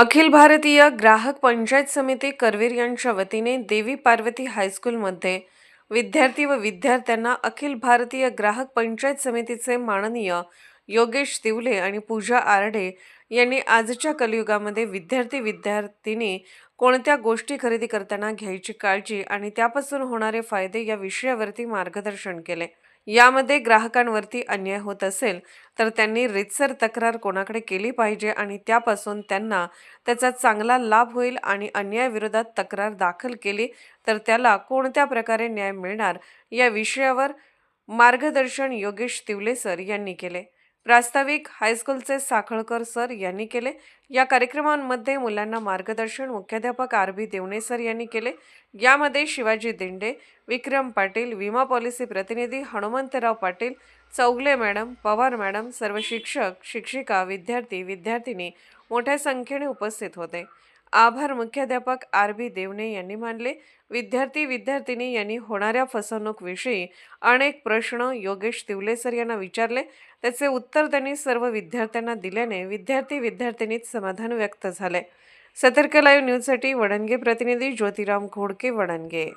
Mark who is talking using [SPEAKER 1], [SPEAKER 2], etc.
[SPEAKER 1] अखिल भारतीय ग्राहक पंचायत समिती करवीर यांच्या वतीने देवी पार्वती हायस्कूलमध्ये विद्यार्थी व विद्यार्थ्यांना अखिल भारतीय ग्राहक पंचायत समितीचे माननीय योगेश तिवले आणि पूजा आरडे यांनी आजच्या कलियुगामध्ये विद्यार्थी विद्यार्थिनी कोणत्या गोष्टी खरेदी करताना घ्यायची काळजी आणि त्यापासून होणारे फायदे या विषयावरती मार्गदर्शन केले. यामध्ये ग्राहकांवरती अन्याय होत असेल तर त्यांनी रितसर तक्रार कोणाकडे केली पाहिजे आणि त्यापासून त्यांना त्याचा चांगला लाभ होईल आणि अन्यायाविरोधात तक्रार दाखल केली तर त्याला कोणत्या प्रकारे न्याय मिळणार? या विषयावर मार्गदर्शन योगेश तिवले सर यांनी केले. प्रास्ताविक हायस्कूलचे साखळकर सर यांनी केले. या कार्यक्रमांमध्ये मुलांना मार्गदर्शन मुख्याध्यापक आर बी देवणे सर यांनी केले. यामध्ये शिवाजी दिंडे विक्रम पाटील विमा पॉलिसी प्रतिनिधी हनुमंतराव पाटील चौगले मॅडम पवार मॅडम सर्व शिक्षक शिक्षिका विद्यार्थी विद्यार्थिनी मोठ्या संख्येने उपस्थित होते. आभार. मुख्याध्यापक आर बी देवणे यांनी मानले विद्यार्थी विद्यार्थिनी यांनी होणाऱ्या फसवणूकविषयी अनेक प्रश्न योगेश तिवलेसर यांना विचारले. त्याचे उत्तर त्यांनी सर्व विद्यार्थ्यांना दिल्याने विद्यार्थी विद्यार्थिनीत समाधान व्यक्त झाले. सतर्क लाईव्ह न्यूजसाठी वडणगे प्रतिनिधी ज्योतिराम घोडके वडणगे.